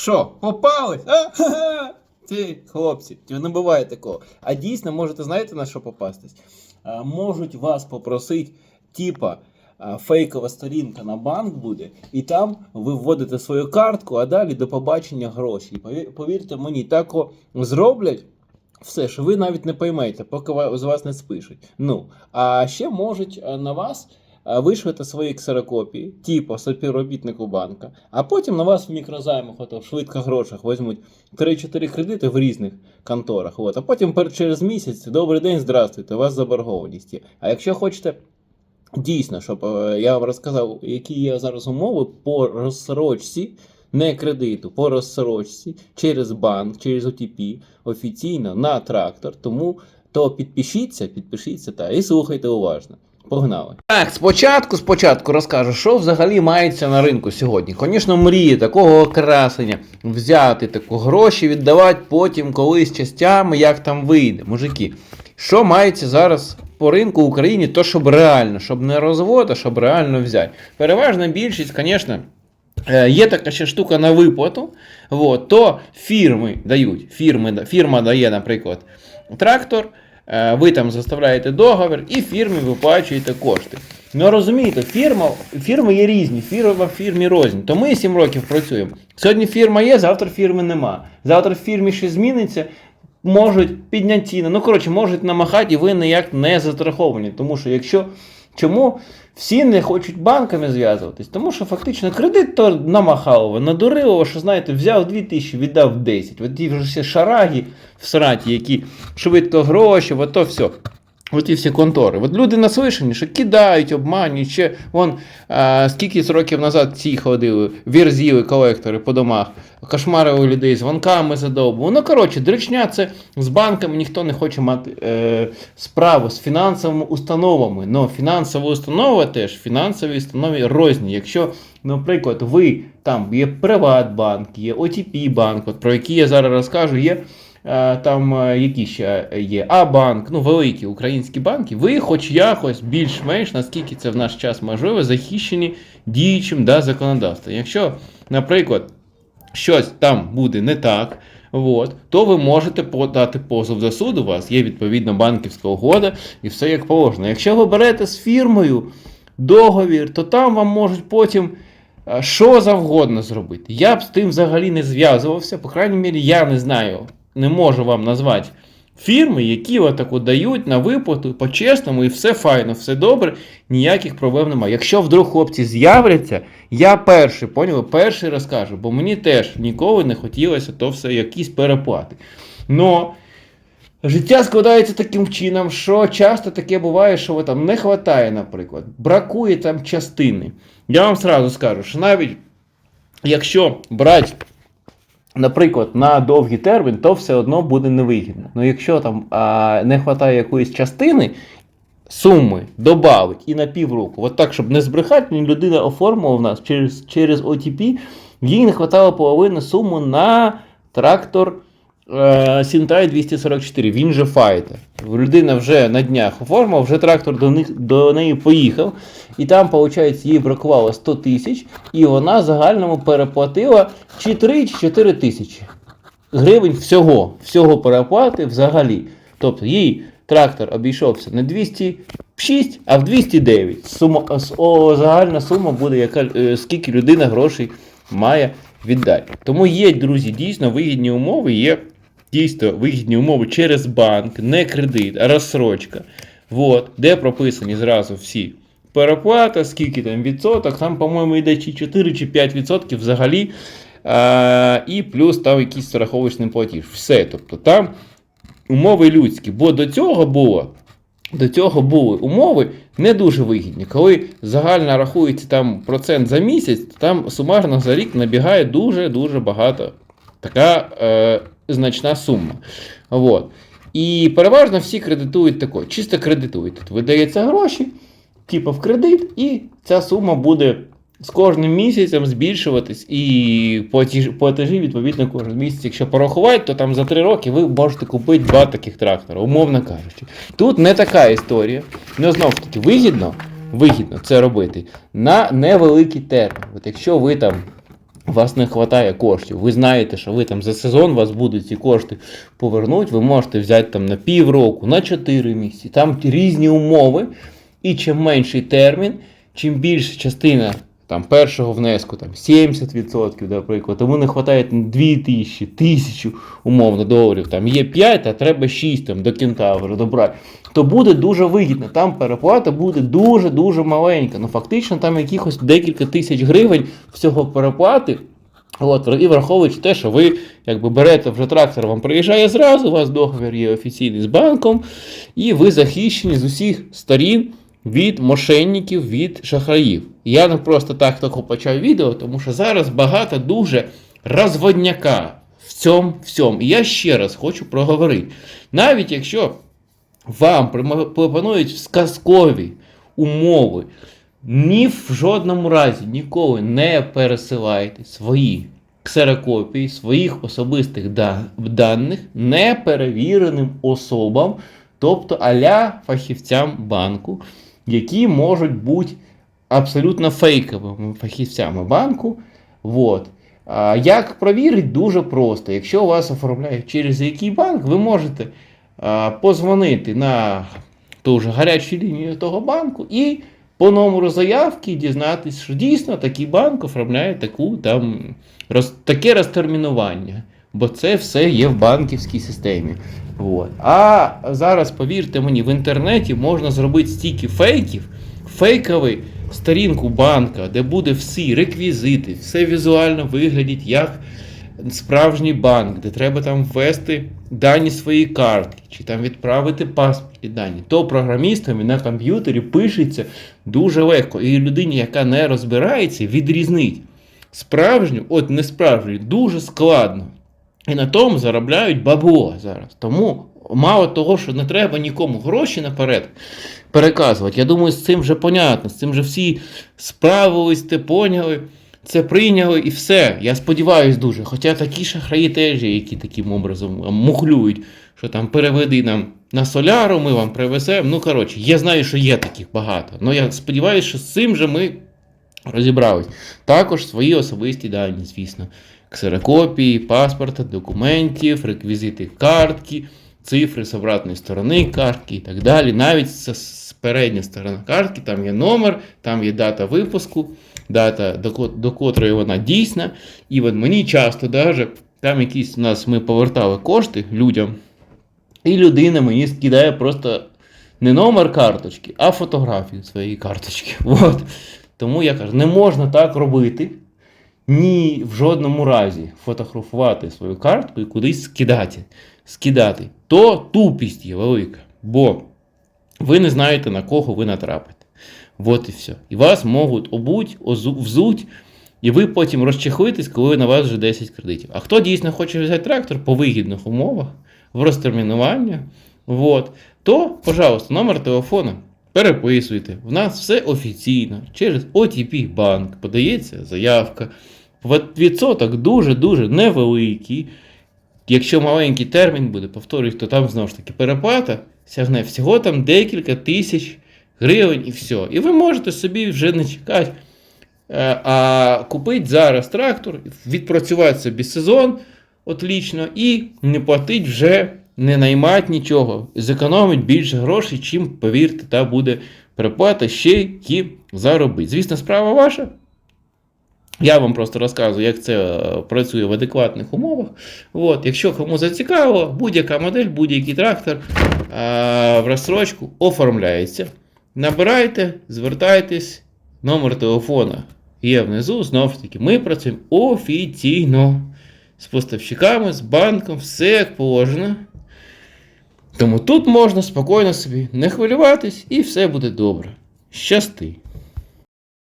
Що, попались? А? Ті, хлопці, не буває такого. А дійсно можете знаєте на що попастись? А, можуть вас попросити, типа. Фейкова сторінка на банк буде, і там ви вводите свою картку, а далі до побачення гроші. Повірте мені, тако зроблять все, що ви навіть не поймете, поки з вас не спишуть. Ну, а ще можуть на вас а, вишити свої ксерокопії, типу співробітнику банка, а потім на вас в мікрозаймах, ото в швидких грошах візьмуть 3-4 кредити в різних конторах. От, а потім через місяць добрий день, здравствуйте, у вас заборгованість. А якщо хочете. Дійсно, щоб е, я вам розказав, які є зараз умови по розсрочці, не кредиту, по розсрочці через банк, через OTP офіційно на трактор. Тому то підпишіться, підпишіться та і слухайте уважно. Погнали. Так, спочатку, спочатку розкажу, що взагалі мається на ринку сьогодні. Звісно, мрії такого красення взяти таку гроші, віддавати потім колись частями, як там вийде. Мужики, що мається зараз по ринку в Україні, то щоб реально, щоб не розвод, а щоб реально взяти. Переважна більшість, звісно. Е, Є така ще штука на виплату, от, то фірми дають. Фірми, фірма дає, наприклад, трактор, ви там заставляєте договір і фірмі виплачуєте кошти. Ну розумієте, фірма, фірми є різні, фірма в фірмі розні. То ми 7 років працюємо. Сьогодні фірма є, завтра фірми нема. Завтра в фірмі ще зміниться, можуть підняти ціни. Ну, коротше, можуть намахати, і ви ніяк не застраховані. Тому що якщо. Чому всі не хочуть банками зв'язуватись? Тому що фактично кредит то намахало, надурилово, що знаєте, взяв 2 тисячі, віддав 10. От ті вже всі шараги в сраті, які швидко гроші, от то все. От і всі контори. От люди наслишані, що кидають, обманюють. Ще вон а, скільки років назад ці ходили, вірзіли колектори по домах, кошмарили людей дзвонками задовбу. Ну коротше, дричня це з банками ніхто не хоче мати е, справу з фінансовими установами. Но фінансова установа теж фінансові установи розні. Якщо, наприклад, ви там є Приватбанк, є OTP банк, от про який я зараз розкажу, є. Е, Там е, які ще є А-банк, ну великі українські банки, ви хоч якось більш-менш, наскільки це в наш час можливо, захищені діючим да, законодавством. Якщо, наприклад, щось там буде не так, от, то ви можете подати позов до суду, у вас є відповідно банківська угода і все як положено. Якщо ви берете з фірмою договір, то там вам можуть потім е, що завгодно зробити. Я б з тим взагалі не зв'язувався, по крайній мірі, я не знаю, не можу вам назвати фірми, які отаку дають на виплату по-чесному, і все файно, все добре, ніяких проблем немає. Якщо вдруг хлопці з'являться, я перший, поняли, перший розкажу, бо мені теж ніколи не хотілося то все якісь переплати. Но Життя складається таким чином, що часто таке буває, що ви там не вистачає, наприклад, бракує там частини. Я вам сразу скажу, що навіть якщо брати, наприклад, на довгий термін, то все одно буде невигідно. Ну якщо там а, не вистачає якоїсь частини, суми додавить і на півроку, от так, щоб не збрехати, людина оформила в нас через, через OTP, їй не вистачало половини суми на трактор. Е, Сінтай 244, він же файтер. Людина вже на днях оформив, вже трактор до, них, до неї поїхав, і там, виходить, їй бракувало 100 тисяч, і вона загальному переплатила чи 3 чи 4 тисячі гривень всього, всього переплати взагалі. Тобто їй трактор обійшовся не 206, а в 209. Сума, о, загальна сума буде, яка, е, скільки людина грошей має віддати. Тому є, друзі, дійсно вигідні умови, є дійсно вигідні умови через банк, не кредит, а розсрочка. Вот, де прописані зразу всі. Переплата, скільки там відсоток, там, по-моєму, йде чи 4 чи 5 відсотків взагалі. А, і плюс там якийсь страховочний платіж. Все. Тобто там умови людські. Бо до цього було. До цього були умови не дуже вигідні. Коли загально рахується там процент за місяць, то там сумарно за рік набігає дуже-дуже багато. Така е, значна сума. Вот. І переважно всі кредитують тако, чисто кредитують. Тут видається гроші, типу в кредит, і ця сума буде з кожним місяцем збільшуватись, і платежі, відповідно, кожен місяць. Якщо порахувати, то там за 3 роки ви можете купити два таких трактора, умовно кажучи. Тут не така історія. Ну, знову ж таки, вигідно, вигідно це робити на невеликий термін. От якщо ви там у вас не вистачає коштів. Ви знаєте, що ви там за сезон вас будуть ці кошти повернути. Ви можете взяти там на півроку, на 4 місяці. Там різні умови. І чим менший термін, чим більша частина там, першого внеску там, 70%, наприклад, тому не вистачає 2 тисячі, тисячу умовно доларів. Там є 5, а треба 6 там, до кентавру добрати. То буде дуже вигідно. Там переплата буде дуже-дуже маленька. Ну фактично там якихось декілька тисяч гривень всього переплати. От, і враховуючи те, що ви якби берете вже трактор, вам приїжджає зразу, у вас договір є офіційний з банком, і ви захищені з усіх сторін від мошенників, від шахраїв. Я не просто так тако почав відео, тому що зараз багато дуже розводняка в цьому всьому. І я ще раз хочу проговорити. Навіть якщо вам пропонують сказкові умови, ні в жодному разі ніколи не пересилайте свої ксерокопії своїх особистих даних неперевіреним особам, тобто аля фахівцям банку, які можуть бути абсолютно фейковими фахівцями банку. Вот. А як провірити? Дуже просто. Якщо вас оформляють через який банк, ви можете позвонити на ту ж гарячу лінію того банку і по номеру заявки дізнатися, що дійсно такий банк оформляє таку, там, роз, таке розтермінування. Бо це все є в банківській системі. Вот. А зараз, повірте мені, в інтернеті можна зробити стільки фейків, фейковий сторінку банка, де буде всі реквізити, все візуально виглядить як справжній банк, де треба там ввести дані своєї картки, чи там відправити паспортні дані, то програмістами на комп'ютері пишеться дуже легко. І людині, яка не розбирається, відрізнить справжню, от не справжню, дуже складно. І на тому заробляють бабло зараз. Тому мало того, що не треба нікому гроші наперед переказувати. Я думаю, з цим вже понятно, з цим вже всі справились, те поняли, це прийняли і все. Я сподіваюся дуже. Хоча такі шахраї теж є, які таким образом мухлюють, що там переведи нам на соляру, ми вам привеземо. Ну, коротше, я знаю, що є таких багато. але я сподіваюся, що з цим же ми розібрались. Також свої особисті дані, звісно. Ксерокопії, паспорта, документів, реквізити картки, цифри з обратної сторони картки і так далі. Навіть з, передня сторона картки, там є номер, там є дата випуску, дата, до, до котрої вона дійсна. І от мені часто даже, там якісь у нас ми повертали кошти людям, і людина мені скидає просто не номер карточки, а фотографію своєї карточки. От. Тому я кажу, не можна так робити. Ні в жодному разі фотографувати свою картку і кудись скидати. скидати. То тупість є велика. Бо ви не знаєте, на кого ви натрапите. От і все. І вас можуть обуть, озу- взуть, і ви потім розчехлитесь, коли на вас вже 10 кредитів. А хто дійсно хоче взяти трактор по вигідних умовах, в розтермінування, от, то, пожалуйста, номер телефона переписуйте. В нас все офіційно. Через OTP банк подається заявка. Від- Відсоток дуже-дуже невеликий. Якщо маленький термін буде, повторюсь, то там знову ж таки переплата сягне всього там декілька тисяч гривень і все. І ви можете собі вже не чекати, е, а купити зараз трактор, відпрацювати собі сезон отлічно і не платить вже, не наймати нічого. Зекономить більше грошей, чим, повірте, та буде переплата ще й заробити. Звісно, справа ваша. Я вам просто розказую, як це е, працює в адекватних умовах. От, якщо кому зацікавило, будь-яка модель, будь-який трактор е, в розсрочку оформляється. Набирайте, звертайтесь, номер телефона є внизу. Знову ж таки, ми працюємо офіційно з поставщиками, з банком, все як положено. Тому тут можна спокійно собі не хвилюватись і все буде добре. Щасти!